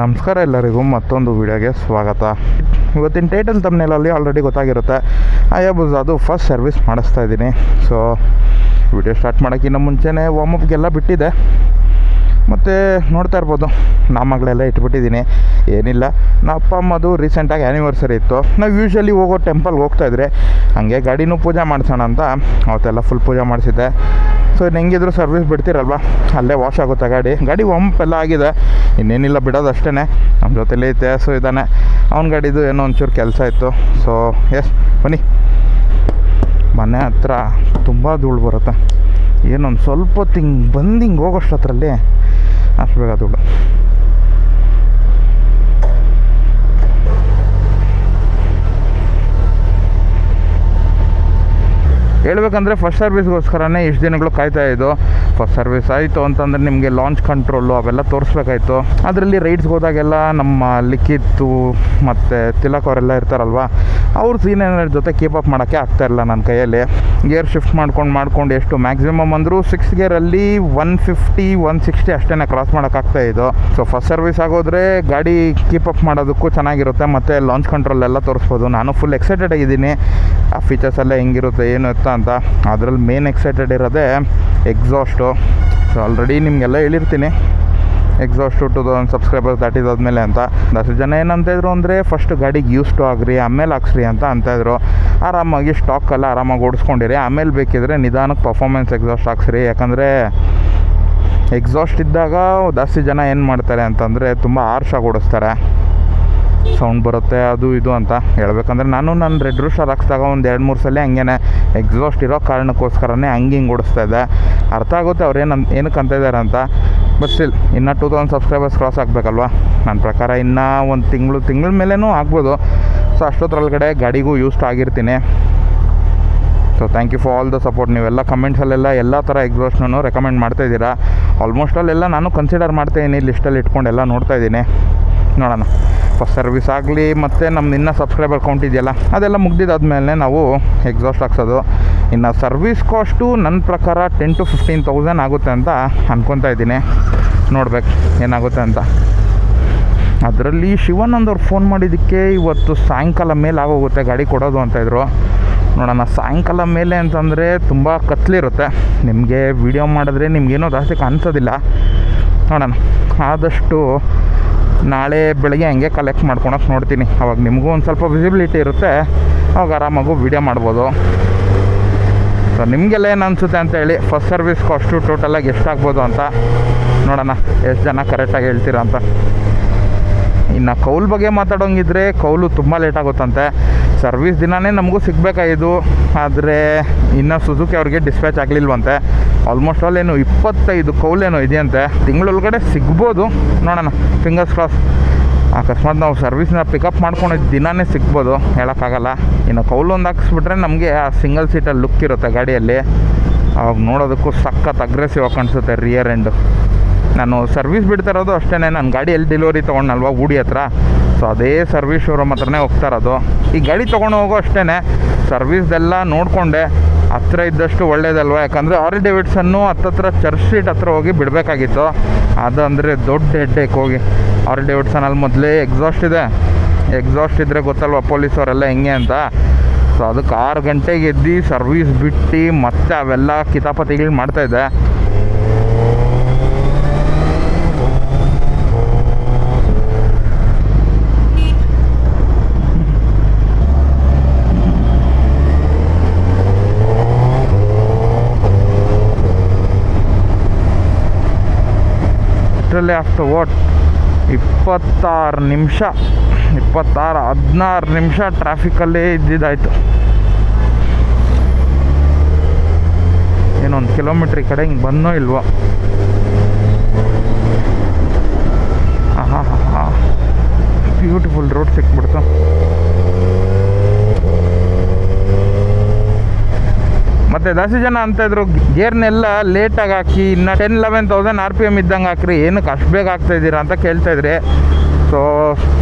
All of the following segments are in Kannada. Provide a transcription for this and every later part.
ನಮಸ್ಕಾರ ಎಲ್ಲರಿಗೂ ಮತ್ತೊಂದು ವಿಡಿಯೋಗೆ ಸ್ವಾಗತ. ಇವತ್ತಿನ ಟೈಟಲ್ ತಮ್ಮನೇಲಲ್ಲಿ ಆಲ್ರೆಡಿ ಗೊತ್ತಾಗಿರುತ್ತೆ. ಅಯ್ಯಬುಸ್ ಅದು ಫಸ್ಟ್ ಸರ್ವಿಸ್ ಮಾಡಿಸ್ತಾ ಇದ್ದೀನಿ. ಸೊ ವಿಡಿಯೋ ಸ್ಟಾರ್ಟ್ ಮಾಡೋಕ್ಕಿಂತ ಮುಂಚೆನೇ ವಾಮಪ್ಗೆಲ್ಲ ಬಿಟ್ಟಿದೆ. ಮತ್ತು ನೋಡ್ತಾ ಇರ್ಬೋದು ಮಗಳೆಲ್ಲ ಇಟ್ಬಿಟ್ಟಿದ್ದೀನಿ. ಏನಿಲ್ಲ ನಮ್ಮ ಅಪ್ಪ ಅಮ್ಮದು ರೀಸೆಂಟಾಗಿ ಆ್ಯನಿವರ್ಸರಿ ಇತ್ತು. ನಾವು ಯೂಶ್ವಲಿ ಹೋಗೋ ಟೆಂಪಲ್ಗೆ ಹೋಗ್ತಾಯಿದ್ರೆ ಹಂಗೆ ಗಾಡಿನೂ ಪೂಜೆ ಮಾಡಿಸೋಣ ಅಂತ, ಅವತ್ತೆಲ್ಲ ಫುಲ್ ಪೂಜೆ ಮಾಡಿಸಿದ್ದೆ. ಸೊ ಇನ್ನು ಹೆಂಗಿದ್ರು ಸರ್ವಿಸ್ ಬಿಡ್ತೀರಲ್ವ? ಅಲ್ಲೇ ವಾಶ್ ಆಗುತ್ತೆ ಗಾಡಿ. ಗಾಡಿ ಒಂಪ್ ಎಲ್ಲ ಆಗಿದೆ. ಇನ್ನೇನಿಲ್ಲ, ಬಿಡೋದು ಅಷ್ಟೇ ನಮ್ಮ ಜೊತೆಲಿ ತೇಸು ಇದ್ದಾನೆ. ಅವ್ನ ಗಾಡಿದು ಏನೋ ಒಂಚೂರು ಕೆಲಸ ಇತ್ತು. ಸೊ ಎಸ್ ಬನ್ನಿ. ಮನೆ ಹತ್ರ ತುಂಬ ಧೂಳು ಬರುತ್ತೆ. ಏನೊಂದು ಸ್ವಲ್ಪ ತಿಂಗ್ ಬಂದು ಹಿಂಗೆ ಹೋಗೋಷ್ಟರಲ್ಲಿ ಅಷ್ಟು ಬೇಗ ಧೂಳು. ಹೇಳ್ಬೇಕಂದ್ರೆ ಫಸ್ಟ್ ಸರ್ವಿಸ್ಗೋಸ್ಕರನೇ ಇಷ್ಟು ದಿನಗಳು ಕಾಯ್ತಾ ಇದ್ದು. ಫಸ್ಟ್ ಸರ್ವಿಸ್ ಆಯಿತು ಅಂತಂದರೆ ನಿಮಗೆ ಲಾಂಚ್ ಕಂಟ್ರೋಲು ಅವೆಲ್ಲ ತೋರಿಸ್ಬೇಕಾಯ್ತು. ಅದರಲ್ಲಿ ರೈಡ್ಸ್ಗೆ ಹೋದಾಗೆಲ್ಲ ನಮ್ಮ ಲಿಖಿತ್ತು ಮತ್ತು ತಿಲಕ್ ಅವರೆಲ್ಲ ಇರ್ತಾರಲ್ವ, ಅವ್ರ ಸೀನಿಯರ್ ಜೊತೆ ಕೀಪ್ ಅಪ್ ಮಾಡೋಕ್ಕೆ ಆಗ್ತಾ ಇಲ್ಲ ನನ್ನ ಕೈಯಲ್ಲಿ. ಗೇರ್ ಶಿಫ್ಟ್ ಮಾಡ್ಕೊಂಡು ಮಾಡ್ಕೊಂಡು ಎಷ್ಟು ಮ್ಯಾಕ್ಸಿಮಮ್ ಅಂದರೂ ಸಿಕ್ಸ್ ಗೇರಲ್ಲಿ ಒನ್ ಫಿಫ್ಟಿ ಒನ್ ಸಿಕ್ಸ್ಟಿ ಅಷ್ಟೇ ಕ್ರಾಸ್ ಮಾಡೋಕ್ಕಾಗ್ತಾ ಇದ್ದು. ಸೊ ಫಸ್ಟ್ ಸರ್ವಿಸ್ ಆಗೋದ್ರೆ ಗಾಡಿ ಕೀಪ್ ಅಪ್ ಮಾಡೋದಕ್ಕೂ ಚೆನ್ನಾಗಿರುತ್ತೆ, ಮತ್ತು ಲಾಂಚ್ ಕಂಟ್ರೋಲ್ ಎಲ್ಲ ತೋರಿಸ್ಬೋದು. ನಾನು ಫುಲ್ ಎಕ್ಸೈಟೆಡ್ ಆಗಿದ್ದೀನಿ. ಆ ಫೀಚರ್ಸ್ ಎಲ್ಲ ಹೆಂಗಿರುತ್ತೆ, ಏನು ಇತ್ತ ಅಂತ, ಅದರಲ್ಲಿ ಮೇನ್ ಎಕ್ಸೈಟೆಡ್ ಇರೋದೇ ಎಕ್ಸಾಸ್ಟು ಸೊ ಆಲ್ರೆಡಿ ನಿಮಗೆಲ್ಲ ಹೇಳಿರ್ತೀನಿ. ಎಕ್ಸಾಸ್ಟು ಟು ತೌಸಂಡ್ ಸಬ್ಸ್ಕ್ರೈಬರ್ಸ್ ದಾಟಿದಾದ್ಮೇಲೆ ಅಂತ. ದಷ್ಟು ಜನ ಏನು ಇದ್ರು ಅಂದರೆ ಫಸ್ಟ್ ಗಾಡಿಗೆ ಯೂಸ್ ಟು ಆಗ್ರಿ, ಆಮೇಲೆ ಹಾಕ್ಸ್ರಿ ಅಂತ ಅಂತಿದ್ರು ಆರಾಮಾಗಿ ಸ್ಟಾಕಲ್ಲ ಆರಾಮಾಗಿ ಓಡಿಸ್ಕೊಂಡಿರಿ. ಆಮೇಲೆ ಬೇಕಿದ್ರೆ ನಿಧಾನಕ್ಕೆ ಪರ್ಫಾಮೆನ್ಸ್ ಎಕ್ಸಾಸ್ಟ್ ಹಾಕ್ಸ್ರಿ. ಯಾಕಂದರೆ ಎಕ್ಸಾಸ್ಟ್ ಇದ್ದಾಗ ಜಾಸ್ತಿ ಜನ ಏನು ಮಾಡ್ತಾರೆ ಅಂತಂದರೆ, ತುಂಬ ಆರ್ಷಾಗಿ ಓಡಿಸ್ತಾರೆ. ಸೌಂಡ್ ಬರುತ್ತೆ, ಅದು ಇದು ಅಂತ ಹೇಳ್ಬೇಕಂದ್ರೆ ನಾನು ನನ್ನ ರೆಡ್ ರೂಸ್ಟರ್ ಹಾಕ್ಸ್ದಾಗ ಒಂದು ಎರಡು ಮೂರು ಸಲ ಹಂಗೇನೆ ಎಕ್ಸಾಸ್ಟ್ ಇರೋ ಕಾರಣಕ್ಕೋಸ್ಕರನೇ ಹಂಗೆ ಹಿಂಗೆ ಓಡಿಸ್ತಾ ಇದ್ದೆ. ಅರ್ಥ ಆಗುತ್ತೆ ಅವ್ರು ಏನು ಏನಕ್ಕೆ ಅಂತ ಇದ್ದಾರೆ ಅಂತ. ಬಟ್ ಸ್ಟಿಲ್ ಇನ್ನೂ ಟೂ ತೌಸಂಡ್ ಸಬ್ಸ್ಕ್ರೈಬರ್ಸ್ ಕ್ರಾಸ್ ಆಗಬೇಕಲ್ವಾ? ನನ್ನ ಪ್ರಕಾರ ಇನ್ನೂ ಒಂದು ತಿಂಗಳು, ತಿಂಗಳ ಮೇಲೇನೂ ಆಗ್ಬೋದು. ಸೊ ಅಷ್ಟೊತ್ತರೊಳಗಡೆ ಗಾಡಿಗೂ used ಆಗಿರ್ತೀನಿ. So thank you for all the support ನೀವೆಲ್ಲ ಕಮೆಂಟ್ಸಲ್ಲೆಲ್ಲ ಎಲ್ಲ ಥರ ಎಕ್ಸಾಸ್ಟ್ನೂ ರೆಕಮೆಂಡ್ ಮಾಡ್ತಾ ಇದ್ದೀರಾ. ಆಲ್ಮೋಸ್ಟ್ ಅಲ್ಲೆಲ್ಲ ನಾನು ಕನ್ಸಿಡರ್ ಮಾಡ್ತಾ ಇದ್ದೀನಿ ಲಿಸ್ಟಲ್ಲಿ ಇಟ್ಕೊಂಡೆಲ್ಲ ನೋಡ್ತಾ ಇದ್ದೀನಿ ನೋಡೋಣ. ಸರ್ವಿಸ್ ಆಗಲಿ, ಮತ್ತು ನಮ್ದು ಇನ್ನೂ ಸಬ್ಸ್ಕ್ರೈಬರ್ ಕೌಂಟ್ ಇದೆಯಲ್ಲ, ಅದೆಲ್ಲ ಮುಗ್ದಿದ್ದಾದ್ಮೇಲೆ ನಾವು ಎಕ್ಸಾಸ್ಟ್ ಹಾಕ್ಸೋದು. ಇನ್ನು ಸರ್ವಿಸ್ ಕಾಸ್ಟು ನನ್ನ ಪ್ರಕಾರ ಟೆನ್ ಟು ಫಿಫ್ಟೀನ್ ತೌಸಂಡ್ ಆಗುತ್ತೆ ಅಂತ ಅಂದ್ಕೊತಾ ಇದ್ದೀನಿ. ನೋಡ್ಬೇಕು ಏನಾಗುತ್ತೆ ಅಂತ. ಅದರಲ್ಲಿ ಶಿವಾನಂದ್ ಅವ್ರು ಫೋನ್ ಮಾಡಿದ್ದಕ್ಕೆ ಇವತ್ತು ಸಾಯಂಕಾಲ ಮೇಲೆ ಆಗೋಗುತ್ತೆ, ಗಾಡಿ ಕೊಡೋದು ಅಂತ ಇದ್ರು. ನೋಡೋಣ, ಸಾಯಂಕಾಲ ಮೇಲೆ ಅಂತಂದರೆ ತುಂಬ ಕತ್ಲಿರುತ್ತೆ. ನಿಮಗೆ ವಿಡಿಯೋ ಮಾಡಿದ್ರೆ ನಿಮಗೇನೋ ಜಾಸ್ತಿ ಕಾಣಿಸೋದಿಲ್ಲ. ನೋಡೋಣ, ಆದಷ್ಟು ನಾಳೆ ಬೆಳಗ್ಗೆ ಹಂಗೆ ಕಲೆಕ್ಟ್ ಮಾಡ್ಕೊಳಕ್ಕೆ ನೋಡ್ತೀನಿ. ಅವಾಗ ನಿಮಗೂ ಒಂದು ಸ್ವಲ್ಪ ವಿಸಿಬಿಲಿಟಿ ಇರುತ್ತೆ. ಅವಾಗ ಆರಾಮಾಗೂ ವೀಡಿಯೋ ಮಾಡ್ಬೋದು. ಸೊ ನಿಮಗೆಲ್ಲ ಏನು ಅನಿಸುತ್ತೆ ಅಂತ ಹೇಳಿ ಫಸ್ಟ್ ಸರ್ವಿಸ್ ಕಾಸ್ಟು ಟೋಟಲಾಗಿ ಎಷ್ಟಾಗ್ಬೋದು ಅಂತ ನೋಡೋಣ. ಎಷ್ಟು ಜನ ಕರೆಕ್ಟಾಗಿ ಹೇಳ್ತೀರಾ ಅಂತ. ಇನ್ನು ಕೌಲ್ ಬಗ್ಗೆ ಮಾತಾಡೋಂಗಿದ್ರೆ ಕೌಲು ತುಂಬ ಲೇಟ್ ಆಗುತ್ತಂತೆ. ಸರ್ವಿಸ್ ದಿನವೇ ನಮಗೂ ಸಿಗಬೇಕಾಗಿದ್ದು, ಆದರೆ ಇನ್ನೂ ಸುಜುಕಿ ಅವ್ರಿಗೆ ಡಿಸ್ಪ್ಯಾಚ್ ಆಗಲಿಲ್ವಂತೆ. ಆಲ್ಮೋಸ್ಟ್ ಆಲ್ ಏನು ಇಪ್ಪತ್ತೈದು ಕೌಲೇನೋ ಇದೆಯಂತೆ. ತಿಂಗಳೊಳಗಡೆ ಸಿಗ್ಬೋದು. ನೋಡೋಣ. ಫಿಂಗರ್ಸ್ ಕ್ರಾಸ್ ಅಕಸ್ಮಾತ್ ನಾವು ಸರ್ವಿಸ್ನ ಪಿಕಪ್ ಮಾಡ್ಕೊಂಡಿದ್ದ ದಿನಾನೇ ಸಿಗ್ಬೋದು. ಹೇಳೋಕ್ಕಾಗಲ್ಲ. ಇನ್ನು ಕೌಲು ಒಂದು ಹಾಕಿಸ್ಬಿಟ್ರೆ ನಮಗೆ ಆ ಸಿಂಗಲ್ ಸೀಟಲ್ಲಿ ಲುಕ್ ಇರುತ್ತೆ ಗಾಡಿಯಲ್ಲಿ. ಅವಾಗ ನೋಡೋದಕ್ಕೂ ಸಖತ್ ಅಗ್ರೆಸಿವ್ ಆಗಿ ಕಾಣಿಸುತ್ತೆ ರಿಯರ್ ಎಂಡು ನಾನು ಸರ್ವಿಸ್ ಬಿಡ್ತಾ ಇರೋದು ಅಷ್ಟೇ ನನ್ನ ಗಾಡಿ ಎಲ್ಲಿ ಡೆಲಿವರಿ ತೊಗೊಂಡಲ್ವ ಊಡಿ ಹತ್ರ? ಸೊ ಅದೇ ಸರ್ವಿಸ್ ಶೋರೂಮ್ ಹತ್ರನೇ ಹೋಗ್ತಾ ಇರೋದು. ಈ ಗಾಡಿ ತೊಗೊಂಡು ಹೋಗೋ ಅಷ್ಟೇ ಸರ್ವಿಸ್ದೆಲ್ಲ ನೋಡಿಕೊಂಡೆ. ಹತ್ರ ಇದ್ದಷ್ಟು ಒಳ್ಳೇದಲ್ವ? ಯಾಕಂದರೆ ಆರ್ ಡೇವಿಡ್ಸನ್ನು ಹತ್ತತ್ರ ಚರ್ಚ್ ಸ್ಟ್ರೀಟ್ ಹತ್ರ ಹೋಗಿ ಬಿಡಬೇಕಾಗಿತ್ತು. ಅದು ಅಂದರೆ ದೊಡ್ಡ ಹೆಡ್ಡೇಕ್ ಹೋಗಿ. ಆರಿ ಡೇವಿಡ್ಸನಲ್ಲಿ ಮೊದಲೇ ಎಕ್ಸಾಸ್ಟ್ ಇದೆ. ಎಕ್ಸಾಸ್ಟ್ ಇದ್ದರೆ ಗೊತ್ತಲ್ವ ಪೊಲೀಸವರೆಲ್ಲ ಹೆಂಗೆ ಅಂತ? ಸೊ ಅದಕ್ಕೆ ಆರು ಗಂಟೆಗೆ ಎದ್ದು ಸರ್ವಿಸ್ ಬಿಟ್ಟು ಮತ್ತೆ ಅವೆಲ್ಲ ಕಿತಾಪತಿಗಳು ಮಾಡ್ತಾಯಿದ್ದೆ ಅಷ್ಟರಲ್ಲೇ ಆಫ್ಟರ್ ವಾಟ್ ಇಪ್ಪತ್ತಾರು ನಿಮಿಷ, ಇಪ್ಪತ್ತಾರು, ಹದಿನಾರು ನಿಮಿಷ ಟ್ರಾಫಿಕಲ್ಲೇ ಇದ್ದಿದ್ದಾಯಿತು. ಏನೊಂದು ಕಿಲೋಮೀಟ್ರ್ ಈ ಕಡೆ ಹಿಂಗೆ ಬಂದೋ ಇಲ್ವೋ? ಹಾಂ ಹಾಂ ಹಾಂ ಬ್ಯೂಟಿಫುಲ್ ರೋಡ್ ಸಿಕ್ಬಿಡ್ತು. ಮತ್ತು ಜಾಸ್ತಿ ಜನ ಅಂತ ಇದ್ರು, ಗೇರ್ನೆಲ್ಲ ಲೇಟಾಗಿ ಹಾಕಿ, ಇನ್ನು ten eleven thousand R P M ಇದ್ದಂಗೆ ಹಾಕ್ರಿ ಏನಕ್ಕೆ ಅಷ್ಟು ಬೇಗ ಆಗ್ತಾ ಇದ್ದೀರಾ ಅಂತ ಕೇಳ್ತಾ ಇದ್ರಿ. ಸೊ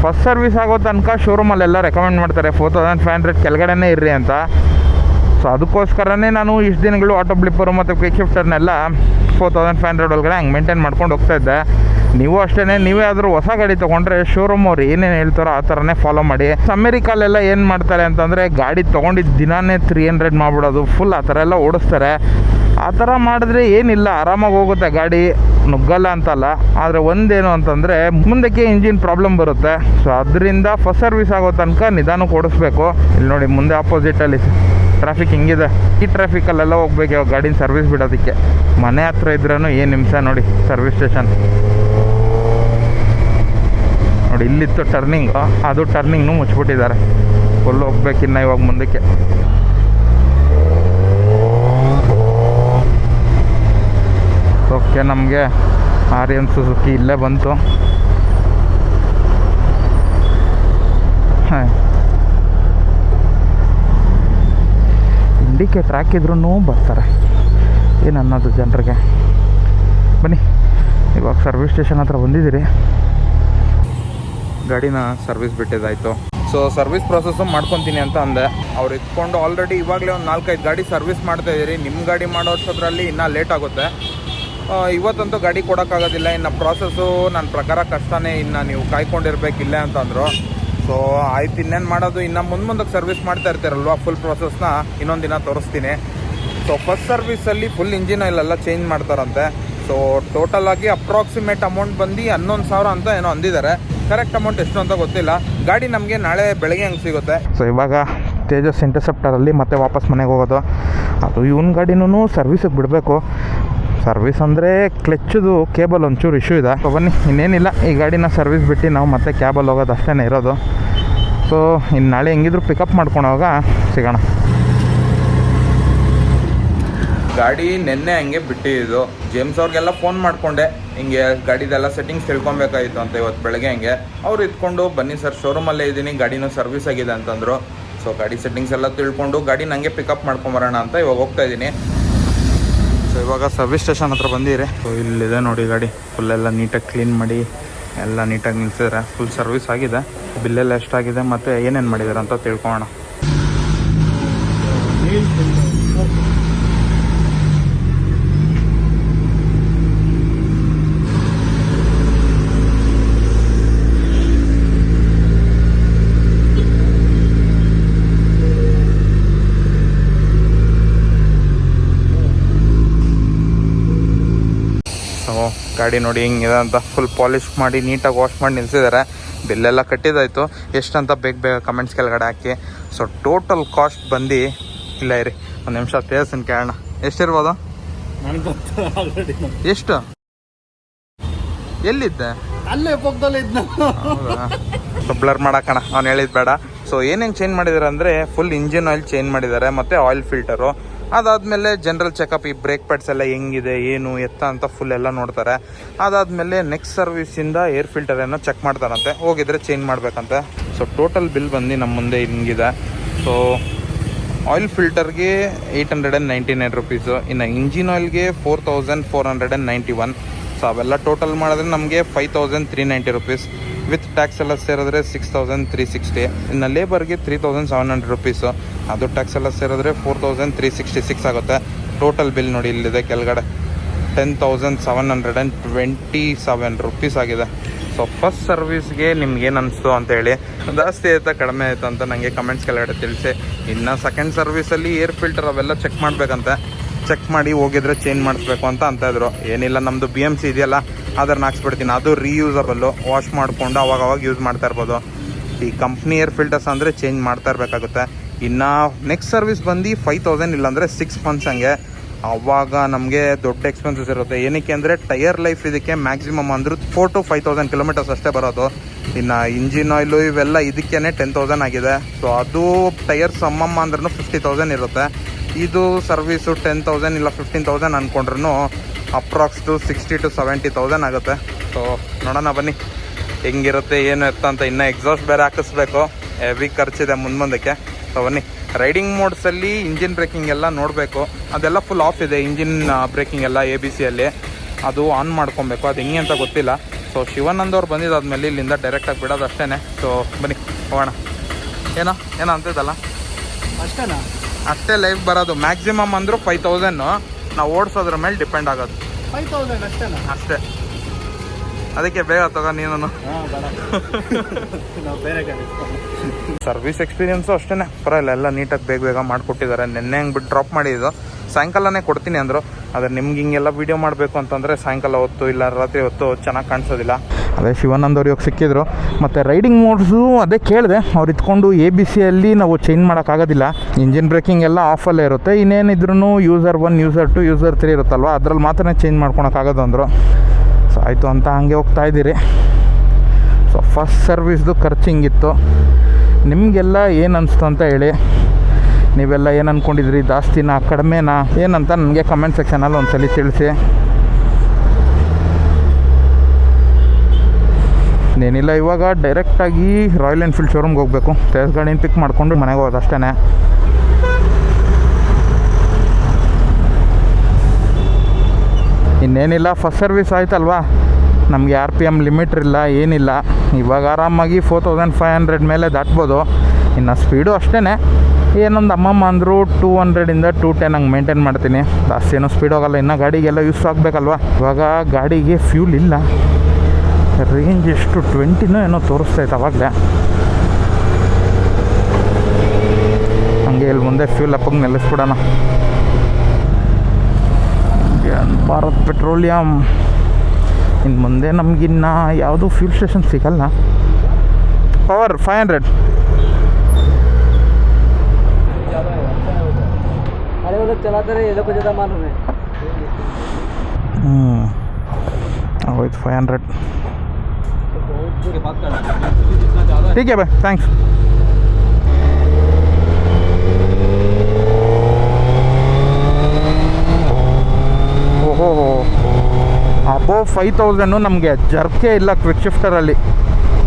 ಫಸ್ಟ್ ಸರ್ವಿಸ್ ಆಗೋ ತನಕ ಶೋರೂಮಲ್ಲೆಲ್ಲ ರೆಕಮೆಂಡ್ ಮಾಡ್ತಾರೆ ಫೋರ್ ತೌಸಂಡ್ ಫೈವ್ ಹಂಡ್ರೆಡ್ ಕೆಳಗಡೆನೇ ಇರ್ರಿ ಅಂತ. ಸೊ ಅದಕ್ಕೋಸ್ಕರನೇ ನಾನು ಇಷ್ಟು ದಿನಗಳು ಆಟೋ ಬ್ಲಿಪ್ಪರು ಮತ್ತು ಕ್ವಿಕ್ ಶಿಫ್ಟರ್ನೆಲ್ಲ ಫೋರ್ ತೌಸಂಡ್ ಫೈವ್ ಹಂಡ್ರೆಡ್ ಒಳಗಡೆ ಹಂಗೆ ಮೇಂಟೈನ್ ಮಾಡ್ಕೊಂಡು ಹೋಗ್ತಾ ಇದ್ದೆ. ನೀವು ಅಷ್ಟೇ ನೀವೇ ಆದರೂ ಹೊಸ ಗಾಡಿ ತೊಗೊಂಡ್ರೆ ಶೋರೂಮ್ ಅವ್ರು ಏನೇನು ಹೇಳ್ತಾರೋ ಆ ಥರನೇ ಫಾಲೋ ಮಾಡಿ. ಅಮೆರಿಕಲ್ಲೆಲ್ಲ ಏನು ಮಾಡ್ತಾರೆ ಅಂತಂದರೆ ಗಾಡಿ ತೊಗೊಂಡಿದ್ದ ದಿನಾನೇ ತ್ರೀ ಹಂಡ್ರೆಡ್ ಮಾಡಿಬಿಡೋದು ಫುಲ್ ಆ ಥರ ಎಲ್ಲ ಓಡಿಸ್ತಾರೆ. ಆ ಥರ ಮಾಡಿದ್ರೆ ಏನಿಲ್ಲ, ಆರಾಮಾಗಿ ಹೋಗುತ್ತೆ ಗಾಡಿ, ನುಗ್ಗಲ್ಲ ಅಂತಲ್ಲ. ಆದರೆ ಒಂದೇನು ಅಂತಂದರೆ ಮುಂದಕ್ಕೆ ಇಂಜಿನ್ ಪ್ರಾಬ್ಲಮ್ ಬರುತ್ತೆ. ಸೊ ಅದರಿಂದ ಫಸ್ಟ್ ಸರ್ವಿಸ್ ಆಗೋ ತನಕ ನಿಧಾನ ಕೊಡಿಸ್ಬೇಕು ಇಲ್ಲಿ ನೋಡಿ ಮುಂದೆ ಆಪೋಸಿಟಲ್ಲಿ ಟ್ರಾಫಿಕ್ ಹಿಂಗಿದೆ. ಈ ಟ್ರಾಫಿಕಲ್ಲೆಲ್ಲ ಹೋಗ್ಬೇಕು, ಇವಾಗ ಗಾಡಿನ ಸರ್ವಿಸ್ ಬಿಡೋದಕ್ಕೆ. ಮನೆ ಹತ್ರ ಇದ್ರೂ ಏನು ನಿಮಿಷ ನೋಡಿ ಸರ್ವಿಸ್ ಸ್ಟೇಷನ್ ನೋಡಿ, ಇಲ್ಲಿತ್ತು ಟರ್ನಿಂಗ್ ಅದು ಟರ್ನಿಂಗ್ನು ಮುಚ್ಚಿಬಿಟ್ಟಿದ್ದಾರೆ. ಫುಲ್ ಹೋಗ್ಬೇಕಿನ್ನ ಇವಾಗ ಮುಂದಕ್ಕೆ. ಓಕೆ, ನಮಗೆ ಆರ್ಯನ್ ಸುಸುಕಿ ಇಲ್ಲೇ ಬಂತು. ಹಾಂ. ಇಂಡಿಕೇಟ್ರ್ ಹಾಕಿದ್ರೂ ಬರ್ತಾರೆ. ಏನು ಅನ್ನೋದು ಜನರಿಗೆ. ಬನ್ನಿ, ಇವಾಗ ಸರ್ವಿಸ್ ಸ್ಟೇಷನ್ ಹತ್ರ ಬಂದಿದ್ದೀರಿ. ಗಾಡಿನ ಸರ್ವಿಸ್ ಬಿಟ್ಟಿದ್ದಾಯಿತು. ಸೊ ಸರ್ವಿಸ್ ಪ್ರೊಸೆಸ್ಸು ಮಾಡ್ಕೊತೀನಿ ಅಂತ ಅಂದೆ. ಅವ್ರು ಇಟ್ಕೊಂಡು ಆಲ್ರೆಡಿ ಇವಾಗಲೇ ಒಂದು ನಾಲ್ಕೈದು ಗಾಡಿ ಸರ್ವಿಸ್ ಮಾಡ್ತಾ ಇದ್ದೀರಿ. ನಿಮ್ಮ ಗಾಡಿ ಮಾಡೋ ಅಷ್ಟೊದ್ರಲ್ಲಿ ಇನ್ನೂ ಲೇಟ್ ಆಗುತ್ತೆ. ಇವತ್ತಂತೂ ಗಾಡಿ ಕೊಡೋಕ್ಕಾಗೋದಿಲ್ಲ. ಇನ್ನು ಪ್ರಾಸೆಸ್ಸು ನನ್ನ ಪ್ರಕಾರ ಕಷ್ಟನೇ. ಇನ್ನು ನೀವು ಕಾಯ್ಕೊಂಡಿರ್ಬೇಕಿಲ್ಲ ಅಂತಂದರು ಸೊ ಆಯ್ತು, ಇನ್ನೇನು ಮಾಡೋದು? ಇನ್ನು ಮುಂದೆ ಮುಂದಕ್ಕೆ ಸರ್ವಿಸ್ ಮಾಡ್ತಾ ಇರ್ತೀರಲ್ವ? ಫುಲ್ ಪ್ರೊಸೆಸ್ನ ಇನ್ನೊಂದು ದಿನ ತೋರಿಸ್ತೀನಿ. ಸೊ ಫಸ್ಟ್ ಸರ್ವಿಸಲ್ಲಿ ಫುಲ್ ಇಂಜಿನ್ ಆಯಿಲೆಲ್ಲ ಚೇಂಜ್ ಮಾಡ್ತಾರಂತೆ. ಸೊ ಟೋಟಲ್ ಆಗಿ ಅಪ್ರಾಕ್ಸಿಮೇಟ್ ಅಮೌಂಟ್ ಬಂದು ಹನ್ನೊಂದು ಸಾವಿರ ಅಂತ ಏನೋ ಅಂದಿದ್ದಾರೆ. ಕರೆಕ್ಟ್ ಅಮೌಂಟ್ ಎಷ್ಟು ಅಂತ ಗೊತ್ತಿಲ್ಲ. ಗಾಡಿ ನಮಗೆ ನಾಳೆ ಬೆಳಗ್ಗೆ ಹಂಗೆ ಸಿಗುತ್ತೆ. ಸೊ ಇವಾಗ ತೇಜಸ್ ಇಂಟರ್ಸೆಪ್ಟರಲ್ಲಿ ಮತ್ತೆ ವಾಪಸ್ ಮನೆಗೆ ಹೋಗೋದು. ಅದು ಇವನ್ ಗಾಡಿನೂ ಸರ್ವಿಸಿಗೆ ಬಿಡಬೇಕು. ಸರ್ವಿಸ್ ಅಂದರೆ ಕ್ಲಚ್ದು ಕೇಬಲ್ ಒಂಚೂರು ಇಶ್ಯೂ ಇದೆ. ಸೊ ಬನ್ನಿ, ಇನ್ನೇನಿಲ್ಲ. ಈ ಗಾಡಿನ ಸರ್ವಿಸ್ ಬಿಟ್ಟು ನಾವು ಮತ್ತೆ ಕ್ಯಾಬಲ್ಲಿ ಹೋಗೋದು ಅಷ್ಟೇ ಇರೋದು. ಸೊ ಇನ್ನು ನಾಳೆ ಹೆಂಗಿದ್ರು ಪಿಕಪ್ ಮಾಡ್ಕೊಳೋವಾಗ ಸಿಗೋಣ. ಗಾಡಿ ನಿನ್ನೆ ಹಂಗೆ ಬಿಟ್ಟಿದ್ದು. ಜೇಮ್ಸ್ ಅವ್ರಿಗೆಲ್ಲ ಫೋನ್ ಮಾಡಿಕೊಂಡೆ. ಹಿಂಗೆ ಗಾಡಿದೆಲ್ಲ ಸೆಟ್ಟಿಂಗ್ಸ್ ತಿಳ್ಕೊಬೇಕಾಗಿತ್ತು ಅಂತ ಇವತ್ತು ಬೆಳಗ್ಗೆ ಹಂಗೆ. ಅವ್ರು ಇದ್ಕೊಂಡು, ಬನ್ನಿ ಸರ್ ಶೋರೂಮಲ್ಲೇ ಇದ್ದೀನಿ, ಗಾಡಿನೂ ಸರ್ವಿಸ್ ಆಗಿದೆ ಅಂತಂದರು. ಸೊ ಗಾಡಿ ಸೆಟ್ಟಿಂಗ್ಸ್ ಎಲ್ಲ ತಿಳ್ಕೊಂಡು ಗಾಡಿ ನಂಗೆ ಪಿಕಪ್ ಮಾಡ್ಕೊಂಬರೋಣ ಅಂತ ಇವಾಗ ಹೋಗ್ತಾ ಇದ್ದೀನಿ. ಸೊ ಇವಾಗ ಸರ್ವಿಸ್ ಸ್ಟೇಷನ್ ಹತ್ರ ಬಂದಿರಿ. ಸೊ ಇಲ್ಲಿದೆ ನೋಡಿ ಗಾಡಿ. ಫುಲ್ಲೆಲ್ಲ ನೀಟಾಗಿ ಕ್ಲೀನ್ ಮಾಡಿ, ಎಲ್ಲ ನೀಟಾಗಿ ನಿಲ್ಸಿದ್ರೆ ಫುಲ್ ಸರ್ವಿಸ್ ಆಗಿದೆ. ಬಿಲ್ಲೆಲ್ಲ ಎಷ್ಟಾಗಿದೆ ಮತ್ತು ಏನೇನು ಮಾಡಿದ್ದಾರೆ ಅಂತ ತಿಳ್ಕೊಳ್ಳೋಣ ಸೊ ಗಾಡಿ ನೋಡಿ ಹಿಂಗಿದೆ ಅಂತ ಫುಲ್ ಪಾಲಿಶ್ ಮಾಡಿ ನೀಟಾಗಿ ವಾಶ್ ಮಾಡಿ ನಿಲ್ಸಿದ್ದಾರೆ. ಬಿಲ್ಲೆಲ್ಲ ಕಟ್ಟಿದಾಯಿತು. ಎಷ್ಟಂತ ಬೇಗ ಬೇಗ ಕಮೆಂಟ್ಸ್ ಕೆಳಗಡೆ ಹಾಕಿ. ಸೊ ಟೋಟಲ್ ಕಾಸ್ಟ್ ಬಂದು ಇಲ್ಲ ಇರಿ ಒಂದು ನಿಮಿಷ ತೇಳ್ಸಿನ ಕೇಳೋಣ. ಎಷ್ಟಿರ್ಬೋದು? ಎಷ್ಟು? ಎಲ್ಲಿದ್ದೆ? ಅಲ್ಲೇ ಪಕ್ಕದಲ್ಲೇ ಹೌದಾ? ಸೊ ಬ್ಲರ್ ಮಾಡಕ್ಕಣ ಅವ್ನು ಹೇಳಿದ್ ಬೇಡ. ಸೊ ಏನೇನು ಚೇಂಜ್ ಮಾಡಿದ್ದಾರೆ ಅಂದರೆ ಫುಲ್ ಇಂಜಿನ್ ಆಯಿಲ್ ಚೇಂಜ್ ಮಾಡಿದ್ದಾರೆ ಮತ್ತು ಆಯಿಲ್ ಫಿಲ್ಟರು ಅದಾದಮೇಲೆ ಜನರಲ್ ಚೆಕಪ್ ಈ ಬ್ರೇಕ್ ಪ್ಯಾಡ್ಸ್ ಎಲ್ಲ ಹೆಂಗಿದೆ, ಏನು, ಎತ್ತ ಅಂತ ಫುಲ್ ಎಲ್ಲ ನೋಡ್ತಾರೆ. ಅದಾದಮೇಲೆ ನೆಕ್ಸ್ಟ್ ಸರ್ವಿಸಿಂದ ಏರ್ ಫಿಲ್ಟರ್ ಏನೋ ಚೆಕ್ ಮಾಡ್ತಾರಂತೆ. ಹೋಗಿದ್ರೆ ಚೇಂಜ್ ಮಾಡಬೇಕಂತೆ. ಸೊ ಟೋಟಲ್ ಬಿಲ್ ಬಂದು ನಮ್ಮ ಮುಂದೆ ಹಿಂಗಿದೆ. So oil ಫಿಲ್ಟರ್ಗೆ eight hundred and ninety nine rupees ಇನ್ನು engine ಆಯಿಲ್ಗೆ four thousand four hundred and ninety one so ಅವೆಲ್ಲ ಟೋಟಲ್ ಮಾಡಿದ್ರೆ ನಮಗೆ five thousand three ninety rupees with tax ಎಲ್ಲ ಸೇರಿದ್ರೆ ಸಿಕ್ಸ್ ತೌಸಂಡ್ ತ್ರೀ ಸಿಕ್ಸ್ಟಿ ಇನ್ನು ಲೇಬರ್ಗೆ three thousand seven hundred rupees ಅದು ಟ್ಯಾಕ್ಸ್ ಎಲ್ಲ ಸೇರಿದ್ರೆ four thousand three sixty six ಆಗುತ್ತೆ. ಟೋಟಲ್ ಬಿಲ್ ನೋಡಿ ಇಲ್ಲಿದೆ ಕೆಳಗಡೆ. Ten thousand seven hundred and twenty seven rupees ಆಗಿದೆ ಸೊ ಫಸ್ಟ್ ಸರ್ವಿಸ್ಗೆ ನಿಮ್ಗೆ ಏನು ಅನಿಸ್ತು ಅಂತ ಹೇಳಿ. ಜಾಸ್ತಿ ಆಯ್ತಾ, ಕಡಿಮೆ ಆಯ್ತು ಅಂತ ನನಗೆ ಕಮೆಂಟ್ಸ್ ಕೆಳಗಡೆ ತಿಳಿಸಿ. ಇನ್ನು ಸೆಕೆಂಡ್ ಸರ್ವಿಸಲ್ಲಿ ಏರ್ ಫಿಲ್ಟರ್ ಅವೆಲ್ಲ ಚೆಕ್ ಮಾಡಬೇಕಂತೆ. ಚೆಕ್ ಮಾಡಿ ಹೋಗಿದ್ರೆ ಚೇಂಜ್ ಮಾಡಿಸ್ಬೇಕು ಅಂತ ಅಂತ ಇದ್ರು. ಏನಿಲ್ಲ ನಮ್ಮದು ಬಿ ಎಂ ಸಿ ಇದೆಯಲ್ಲ ಅದನ್ನ ಹಾಕ್ಸ್ಬಿಡ್ತೀನಿ. ಅದು ರೀಯೂಸಬಲ್ಲು ವಾಶ್ ಮಾಡಿಕೊಂಡು ಅವಾಗ ಅವಾಗ ಯೂಸ್ ಮಾಡ್ತಾ ಇರ್ಬೋದು. ಈ ಕಂಪ್ನಿ ಏರ್ ಫಿಲ್ಟರ್ಸ್ ಅಂದರೆ ಚೇಂಜ್ ಮಾಡ್ತಾ ಇರಬೇಕಾಗುತ್ತೆ. ಇನ್ನು ನೆಕ್ಸ್ಟ್ ಸರ್ವಿಸ್ ಬಂದು ಫೈವ್ ತೌಸಂಡ್ ಇಲ್ಲಾಂದರೆ ಸಿಕ್ಸ್ ಮಂತ್ಸ್ ಹಂಗೆ. ಅವಾಗ ನಮಗೆ ದೊಡ್ಡ ಎಕ್ಸ್ಪೆನ್ಸಸ್ ಇರುತ್ತೆ. ಏನಕ್ಕೆ ಅಂದರೆ ಟೈರ್ ಲೈಫ್ ಇದಕ್ಕೆ ಮ್ಯಾಕ್ಸಿಮಮ್ ಅಂದರೂ four to five thousand kilometres ಅಷ್ಟೇ ಬರೋದು. ಇನ್ನು ಇಂಜಿನ್ ಆಯಿಲು ಇವೆಲ್ಲ ಇದಕ್ಕೇ ಟೆನ್ ತೌಸಂಡ್ ಆಗಿದೆ. ಸೊ ಅದು ಟೈರ್ ಅಮ್ಮಮ್ಮ ಅಂದ್ರೂ ಫಿಫ್ಟಿ ತೌಸಂಡ್ ಇರುತ್ತೆ. ಇದು ಸರ್ವಿಸು ಟೆನ್ ತೌಸಂಡ್ ಇಲ್ಲ ಫಿಫ್ಟೀನ್ ತೌಸಂಡ್ ಅಂದ್ಕೊಂಡ್ರು approx to sixty to seventy thousand ಆಗುತ್ತೆ. ಸೊ ನೋಡೋಣ ಬನ್ನಿ. ಹೆಂಗಿರುತ್ತೆ ಏನು ಎತ್ತ ಅಂತ ಇನ್ನೂ ಎಕ್ಸಾಸ್ಟ್ ಬೇರೆ ಹಾಕಿಸ್ಬೇಕು. ಹೆವಿ ಖರ್ಚಿದೆ ಮುಂದೆ ಮುಂದಕ್ಕೆ ಸೊ ಬನ್ನಿ ರೈಡಿಂಗ್ ಮೋಡ್ಸಲ್ಲಿ ಇಂಜಿನ್ ಬ್ರೇಕಿಂಗ್ ಎಲ್ಲ ನೋಡಬೇಕು. ಅದೆಲ್ಲ ಫುಲ್ ಆಫ್ ಇದೆ ಇಂಜಿನ್ ಬ್ರೇಕಿಂಗ್ ಎಲ್ಲ ಎ ಬಿ ಸಿಯಲ್ಲಿ ಅದು ಆನ್ ಮಾಡ್ಕೊಬೇಕು. ಅದು ಹೆಂಗೆ ಅಂತ ಗೊತ್ತಿಲ್ಲ. ಸೊ ಶಿವಾನಂದ್ ಅವ್ರು ಬಂದಿದ್ದಾದ್ಮೇಲೆ ಇಲ್ಲಿಂದ ಡೈರೆಕ್ಟಾಗಿ ಬಿಡೋದು ಅಷ್ಟೇ ಸೊ ಬನ್ನಿ ಹೋಗೋಣ. ಏನೋ ಏನೋ ಅಂತಿದ್ದಲ್ಲ? ಅಷ್ಟೇನಾ? ಅಷ್ಟೇ ಲೈಫ್ ಬರೋದು. ಮ್ಯಾಕ್ಸಿಮಮ್ ಅಂದರೂ ಫೈವ್ ತೌಸಂಡು ನಾವು ಓಡಿಸೋದ್ರ ಮೇಲೆ ಡಿಪೆಂಡ್ ಆಗೋದು. ಫೈವ್ ತೌಸಂಡ್ ಅಷ್ಟೇನಾ ಅಷ್ಟೇ. ಅದಕ್ಕೆ ಬೇಗ ತಗೋ ನೀನು ನಾವು ಬೇರೆ ಸರ್ವಿಸ್ ಎಕ್ಸ್ಪೀರಿಯನ್ಸು ಅಷ್ಟೇ ಪರವಾಗಿಲ್ಲ ಎಲ್ಲ ನೀಟಾಗಿ ಬೇಗ ಬೇಗ ಮಾಡಿಕೊಟ್ಟಿದ್ದಾರೆ. ನಿನ್ನೆ ಹಂಗೆ ಬಿಟ್ಟು ಡ್ರಾಪ್ ಮಾಡಿದ್ದು. ಸಾಯಂಕಾಲನೇ ಕೊಡ್ತೀನಿ ಅಂದರು. ಆದರೆ ನಿಮ್ಗೆ ಹಿಂಗೆಲ್ಲ ವೀಡಿಯೋ ಮಾಡಬೇಕು ಅಂತಂದರೆ ಸಾಯಂಕಾಲ ಹೊತ್ತು ಇಲ್ಲ ರಾತ್ರಿ ಹೊತ್ತು ಚೆನ್ನಾಗಿ ಕಾಣಿಸೋದಿಲ್ಲ. ಅದೇ ಶಿವಾನಂದ್ ಅವ್ರು ಇವಾಗ ಸಿಕ್ಕಿದ್ರು. ಮತ್ತು ರೈಡಿಂಗ್ ಮೋಡ್ಸು ಅದೇ ಕೇಳಿದೆ. ಅವ್ರು ಇಟ್ಕೊಂಡು ಎ ಬಿ ಸಿಯಲ್ಲಿ ನಾವು ಚೇಂಜ್ ಮಾಡೋಕ್ಕಾಗೋದಿಲ್ಲ ಇಂಜಿನ್ ಬ್ರೇಕಿಂಗ್ ಎಲ್ಲ ಆಫಲ್ಲೇ ಇರುತ್ತೆ. ಇನ್ನೇನಿದ್ರು user one user two user three ಇರುತ್ತಲ್ವ? ಅದ್ರಲ್ಲಿ ಮಾತ್ರ ಚೇಂಜ್ ಮಾಡ್ಕೊಳಕ್ಕಾಗೋದು ಅಂದರು. ಸೊ ಆಯಿತು ಅಂತ ಹಾಗೆ ಹೋಗ್ತಾ ಇದ್ದೀರಿ. ಸೊ ಫಸ್ಟ್ ಸರ್ವಿಸ್ದು ಖರ್ಚು ಇತ್ತು. ನಿಮಗೆಲ್ಲ ಏನು ಅನಿಸ್ತು ಅಂತ ಹೇಳಿ. ನೀವೆಲ್ಲ ಏನು ಅಂದ್ಕೊಂಡಿದ್ರಿ ಜಾಸ್ತಿನಾ, ಕಡಿಮೆನಾ? ಏನಂತ ನನಗೆ ಕಮೆಂಟ್ ಸೆಕ್ಷನಲ್ಲಿ ಒಂದ್ಸಲಿ ತಿಳಿಸಿ. ಏನಿಲ್ಲ, ಇವಾಗ ಡೈರೆಕ್ಟಾಗಿ ರಾಯಲ್ ಎನ್ಫೀಲ್ಡ್ ಶೋರೂಮ್ಗೆ ಹೋಗಬೇಕು. ಟೆಸ್ ಗಾಡಿನ ಪಿಕ್ ಮಾಡಿಕೊಂಡು ಮನೆಗೆ ಹೋಗೋದು ಅಷ್ಟೇ ಇನ್ನೇನಿಲ್ಲ ಫಸ್ಟ್ ಸರ್ವಿಸ್ ಆಯ್ತಲ್ವಾ? ನಮಗೆ ಆರ್ ಪಿ ಎಂ ಲಿಮಿಟ್ ಇಲ್ಲ, ಏನಿಲ್ಲ. ಇವಾಗ ಆರಾಮಾಗಿ ಫೋರ್ ತೌಸಂಡ್ ಫೈವ್ ಹಂಡ್ರೆಡ್ ಮೇಲೆ ದಾಟ್ಬೋದು. ಇನ್ನು ಸ್ಪೀಡು ಅಷ್ಟೇ ಏನೊಂದು ಅಮ್ಮಮ್ಮ ಅಂದರು ಟೂ ಹಂಡ್ರೆಡಿಂದ ಟೂ ಟೆನ್ ಹಂಗೆ ಮೇಂಟೈನ್ ಮಾಡ್ತೀನಿ. ಜಾಸ್ತಿ ಏನೂ ಸ್ಪೀಡ್ ಹೋಗಲ್ಲ, ಇನ್ನು ಗಾಡಿಗೆಲ್ಲ ಯೂಸ್ ಆಗಬೇಕಲ್ವ? ಇವಾಗ ಗಾಡಿಗೆ ಫ್ಯೂಲ್ ಇಲ್ಲ. ರೇಂಜ್ ಎಷ್ಟು? ಟ್ವೆಂಟಿನೂ ಏನೋ ತೋರಿಸ್ತೈತೆ ಅವಾಗಲೇ ಹಂಗೆ ಇಲ್ಲಿ ಮುಂದೆ ಫ್ಯೂಲ್ ಅಪ್ಪಿಗೆ ನಿಲ್ಲಿಸ್ಬಿಡೋಣ. ಭಾರತ್ ಪೆಟ್ರೋಲಿಯಂ. ಇನ್ನು ಮುಂದೆ ನಮಗಿನ್ನ ಯಾವುದೂ ಫ್ಯೂಲ್ ಸ್ಟೇಷನ್ ಸಿಗಲ್ಲ. ಪವರ್ ಫೈವ್ ಹಂಡ್ರೆಡ್ ಹ್ಞೂ ಆಗೋಯ್ತು ಫೈವ್ ಹಂಡ್ರೆಡ್ ठीक है भाई थैंक्स ಓಹೋ ಅಬೋ ಫೈವ್ ತೌಸಂಡು ನಮಗೆ ಜರ್ಕೆ ಇಲ್ಲ ಕ್ವಿಕ್ ಶಿಫ್ಟರಲ್ಲಿ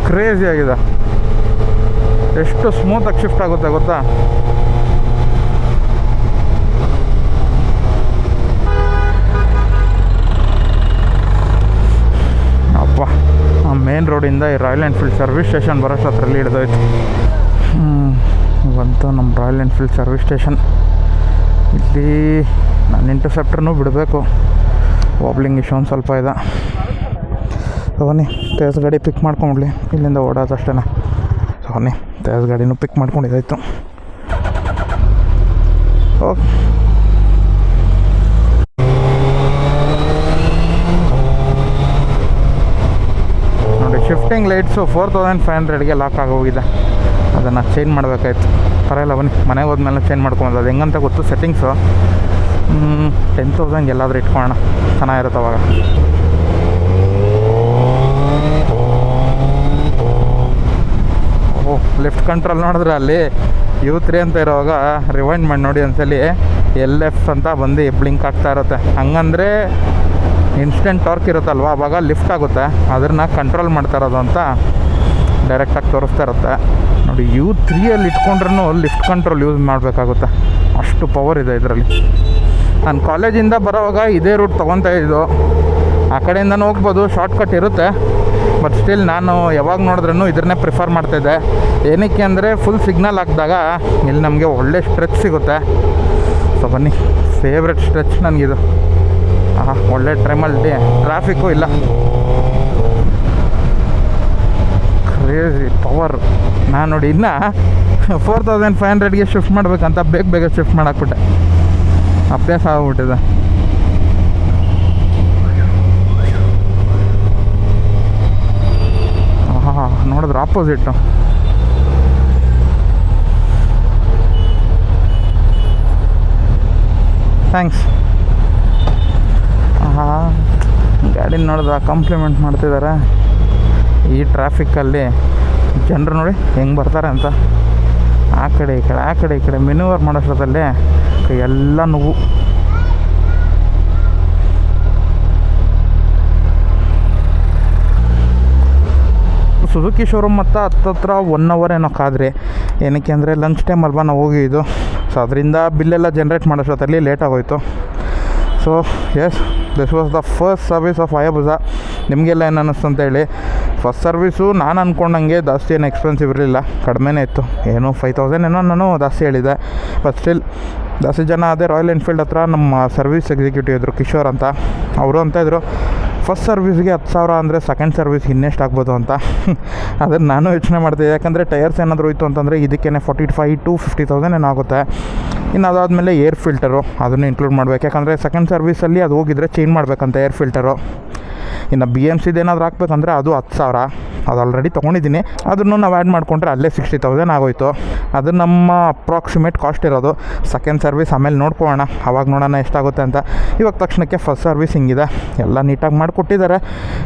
ಕ್ರೇಜಿ ಆಗಿದೆ ಎಷ್ಟು ಸ್ಮೂತಾಗಿ ಶಿಫ್ಟ್ ಆಗುತ್ತೆ ಗೊತ್ತಾ ಮೇನ್ ರೋಡಿಂದ ಈ ರಾಯಲ್ ಎನ್ಫೀಲ್ಡ್ ಸರ್ವಿಸ್ ಸ್ಟೇಷನ್ ಬರೋಷ್ಟರಲ್ಲಿ ಹಿಡಿದೋಯ್ತು. ಬಂತು ನಮ್ಮ ರಾಯಲ್ ಎನ್ಫೀಲ್ಡ್ ಸರ್ವಿಸ್ ಸ್ಟೇಷನ್ ಇಲ್ಲಿ ನಾನು ಇಂಟರ್ಸೆಪ್ಟರ್ನೂ ಬಿಡಬೇಕು. ವಾಬ್ಲಿಂಗ್ ಇಶ್ಯೂ ಒಂದು ಸ್ವಲ್ಪ ಇದೆ. ಬನ್ನಿ, ತೇಜ್ ಗಾಡಿ ಪಿಕ್ ಮಾಡ್ಕೊಂಬಿಡ್ಲಿ. ಇಲ್ಲಿಂದ ಓಡೋದು ಅಷ್ಟೇ ಬನ್ನಿ, ತೇಜ್ ಗಾಡಿನೂ pick ಮಾಡ್ಕೊಂಡಿದ್ದಾಯ್ತು. Okay shifting lights four thousand five ಹಂಡ್ರೆಡ್ಗೆ lock ಆಗೋಗಿದೆ ಅದನ್ನು ಚೇಂಜ್ ಮಾಡಬೇಕಾಯ್ತು. ಪರವಾಗಿಲ್ಲ ಬನ್ನಿ, ಮನೆಗೆ ಹೋದ್ಮೇಲೆ ಚೇಂಜ್ ಮಾಡ್ಕೊಬೋದು ಅದು ಹೆಂಗಂತ ಗೊತ್ತು ಸೆಟ್ಟಿಂಗ್ಸು ಟೆನ್ ತೌಸಂಡ್ ಎಲ್ಲಾದರೂ ಇಟ್ಕೊಳ್ಳೋಣ. ಚೆನ್ನಾಗಿರುತ್ತೆ ಅವಾಗ. ಓಹ್ ಲೆಫ್ಟ್ ಕಂಟ್ರೋಲ್ ನೋಡಿದ್ರೆ ಅಲ್ಲಿ ಯು ತ್ರೀ ಅಂತ ಇರೋವಾಗ ರಿವೈಂಡ್ ಮಾಡಿ ನೋಡಿ ಒಂದ್ಸಲಿ ಎಲ್ ಎಫ್ ಅಂತ ಬಂದು ಬ್ಲಿಂಕ್ ಆಗ್ತಾ ಇರುತ್ತೆ. ಹಂಗಂದರೆ ಇನ್ಸ್ಟೆಂಟ್ ಟಾರ್ಕ್ ಇರುತ್ತಲ್ವ? ಅವಾಗ ಲಿಫ್ಟ್ ಆಗುತ್ತೆ. ಅದನ್ನು ಕಂಟ್ರೋಲ್ ಮಾಡ್ತಾ ಇರೋದು ಅಂತ ಡೈರೆಕ್ಟಾಗಿ ತೋರಿಸ್ತಾ ಇರುತ್ತೆ. ನೋಡಿ ಯು ತ್ರೀಯಲ್ಲಿ ಇಟ್ಕೊಂಡ್ರೂ ಲಿಫ್ಟ್ ಕಂಟ್ರೋಲ್ ಯೂಸ್ ಮಾಡಬೇಕಾಗುತ್ತೆ. ಅಷ್ಟು ಪವರ್ ಇದೆ ಇದರಲ್ಲಿ. ನಾನು ಕಾಲೇಜಿಂದ ಬರೋವಾಗ ಇದೇ ರೂಟ್ ತೊಗೊತಾ ಇದ್ದು. ಆ ಕಡೆಯಿಂದನೂ ಹೋಗ್ಬೋದು ಶಾರ್ಟ್ಕಟ್ ಇರುತ್ತೆ. ಬಟ್ ಸ್ಟಿಲ್ ನಾನು ಯಾವಾಗ ನೋಡಿದ್ರೂ ಇದನ್ನೇ ಪ್ರಿಫರ್ ಮಾಡ್ತಾಯಿದ್ದೆ ಏನಕ್ಕೆ ಅಂದರೆ ಫುಲ್ ಸಿಗ್ನಲ್ ಹಾಕಿದಾಗ ಇಲ್ಲಿ ನಮಗೆ ಒಳ್ಳೆ ಸ್ಟ್ರೆಚ್ ಸಿಗುತ್ತೆ. ಸೊ ಬನ್ನಿ ಫೇವ್ರೆಟ್ ಸ್ಟ್ರೆಚ್ ನನಗಿದು. ಒಳ್ಳೆ ಟೈಮಲ್ಲಿ ಟ್ರಾಫಿಕ್ಕು ಇಲ್ಲ. ಕ್ರೇಜಿ ಪವರ್ ನಾನು ನೋಡಿ ಇನ್ನು ಫೋರ್ ತೌಸಂಡ್ ಫೈವ್ ಹಂಡ್ರೆಡ್ಗೆ ಶಿಫ್ಟ್ ಮಾಡಬೇಕಂತ ಬೇಗ ಬೇಗ ಶಿಫ್ಟ್ ಮಾಡಾಕ್ಬಿಟ್ಟೆ. ಅಭ್ಯಾಸ ಆಗ್ಬಿಟ್ಟಿದೆ. ಹಾಂ ನೋಡಿದ್ರೆ ಆಪೋಸಿಟ್ಟು ಥ್ಯಾಂಕ್ಸ್ ಹಾಂ ಗಾಡಿ ನೋಡಿದ್ರೆ ಕಾಂಪ್ಲಿಮೆಂಟ್ ಮಾಡ್ತಿದ್ದಾರೆ ಈ ಟ್ರಾಫಿಕ್ಕಲ್ಲಿ ಜನರು ನೋಡಿ ಹೆಂಗೆ ಬರ್ತಾರೆ ಅಂತ. ಆ ಕಡೆ, ಈ ಕಡೆ, ಆ ಕಡೆ, ಈ ಕಡೆ ಮೆನುವರ್ ಮಾಡೋಷ್ಟರಲ್ಲಿ ಎಲ್ಲ ನೋವು. ಸುಜುಕಿ ಶೋರೂಮ್ ಮತ್ತು ಹತ್ತತ್ರ ಒನ್ ಅವರ್ ಏನೋ ಕಾದ್ರಿ. ಏನಕ್ಕೆ ಅಂದರೆ ಲಂಚ್ ಟೈಮ್ ಅಲ್ವಾ ನಾವು ಹೋಗಿದ್ದು ಸೊ ಅದರಿಂದ ಬಿಲ್ಲೆಲ್ಲ generate ಮಾಡೋಷ್ಟೊತ್ತಲ್ಲಿ late so as this was the first service of ಅಯಬುಜಾ ನಿಮಗೆಲ್ಲ ಏನು ಅನ್ನಿಸ್ತು ಅಂತ ಹೇಳಿ ಫಸ್ಟ್ ಸರ್ವಿಸು ನಾನು ಅಂದ್ಕೊಂಡಂಗೆ ಜಾಸ್ತಿ ಏನು ಎಕ್ಸ್ಪೆನ್ಸಿವ್ ಇರಲಿಲ್ಲ. ಕಡಿಮೆನೇ ಇತ್ತು. ಏನೋ ಫೈವ್ ತೌಸಂಡ್ ಏನೋ ನಾನು ಜಾಸ್ತಿ ಹೇಳಿದೆ. ಬಟ್ ಸ್ಟಿಲ್ ಜಾಸ್ತಿ ಜನ ಅದೇ ರಾಯಲ್ ಎನ್ಫೀಲ್ಡ್ ಹತ್ರ ನಮ್ಮ ಸರ್ವಿಸ್ ಎಕ್ಸಿಕ್ಯೂಟಿವ್ ಇದ್ದರು ಕಿಶೋರ್ ಅಂತ. ಅವರು ಅಂತ ಇದ್ರು. ಫಸ್ಟ್ ಸರ್ವಿಸ್ಗೆ ಹತ್ತು ಸಾವಿರ ಅಂದರೆ ಸೆಕೆಂಡ್ ಸರ್ವಿಸ್ ಇನ್ನೆಷ್ಟು ಆಗ್ಬೋದು ಅಂತ. ಅದನ್ನು ನಾನು ಯೋಚನೆ ಮಾಡ್ತೀನಿ ಯಾಕಂದರೆ ಟೈರ್ಸ್ ಏನಾದರೂ ಇತ್ತು ಅಂತಂದರೆ ಇದಕ್ಕೇ forty five to fifty thousand ಏನಾಗುತ್ತೆ ಇನ್ನು ಅದಾದಮೇಲೆ ಏರ್ ಫಿಲ್ಟರು ಅದನ್ನು ಇನ್ಕ್ಲೂಡ್ ಮಾಡಬೇಕು. ಯಾಕಂದರೆ ಸೆಕೆಂಡ್ ಸರ್ವಿಸಲ್ಲಿ ಅದು ಹೋಗಿದ್ರೆ ಚೇಂಜ್ ಮಾಡಬೇಕಂತ ಏರ್ ಫಿಲ್ಟರು ಇನ್ನು ಬಿ ಎಂ ಸಿದು ಏನಾದರೂ ಹಾಕ್ಬೇಕಂದ್ರೆ ಅದು ಹತ್ತು ಸಾವಿರ. ಅದು ಆಲ್ರೆಡಿ ತೊಗೊಂಡಿದ್ದೀನಿ. ಅದನ್ನು ನಾವು ಆ್ಯಡ್ ಮಾಡಿಕೊಂಡ್ರೆ ಅಲ್ಲೇ ಸಿಕ್ಸ್ಟಿ ತೌಸಂಡ್ ಆಗೋಯ್ತು. ಅದು ನಮ್ಮ ಅಪ್ರಾಕ್ಸಿಮೇಟ್ ಕಾಸ್ಟ್ ಇರೋದು. ಸೆಕೆಂಡ್ ಸರ್ವಿಸ್ ಆಮೇಲೆ ನೋಡ್ಕೊಳ್ಳೋಣ. ಅವಾಗ ನೋಡೋಣ ಎಷ್ಟಾಗುತ್ತೆ ಅಂತ. ಇವಾಗ ತಕ್ಷಣಕ್ಕೆ ಫಸ್ಟ್ ಸರ್ವಿಸ್ ಹಿಂಗಿದೆ. ಎಲ್ಲ ನೀಟಾಗಿ ಮಾಡಿಕೊಟ್ಟಿದ್ದಾರೆ.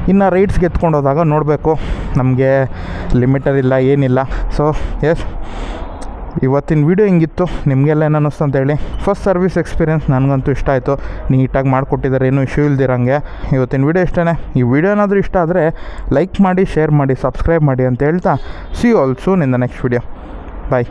ಇನ್ನು ರೈಟ್ಸ್ಗೆ ಎತ್ಕೊಂಡು ಹೋದಾಗ ನೋಡಬೇಕು. ನಮಗೆ ಲಿಮಿಟರ್ ಇಲ್ಲ, ಏನಿಲ್ಲ. ಸೊ ಎಸ್ ಇವತ್ತಿನ ವೀಡಿಯೋ ಹಿಂಗಿತ್ತು, ನಿಮಗೆಲ್ಲ ಏನು ಅನ್ನಿಸ್ತು ಅಂತೇಳಿ ಫಸ್ಟ್ ಸರ್ವಿಸ್ ಎಕ್ಸ್ಪೀರಿಯೆನ್ಸ್ ನನಗಂತೂ ಇಷ್ಟ ಆಯಿತು. ನೀಟಾಗಿ ಮಾಡಿಕೊಟ್ಟಿದ್ದಾರೆ, ಏನೂ ಇಶ್ಯೂ ಇಲ್ದಿರಂಗೆ. ಇವತ್ತಿನ ವೀಡಿಯೋ ಇಷ್ಟೇ ಈ ವಿಡಿಯೋ ಏನಾದರೂ ಇಷ್ಟ ಆದರೆ ಲೈಕ್ ಮಾಡಿ ಶೇರ್ ಮಾಡಿ ಸಬ್ಸ್ಕ್ರೈಬ್ ಮಾಡಿ ಅಂತ ಹೇಳ್ತಾ see also the next video bye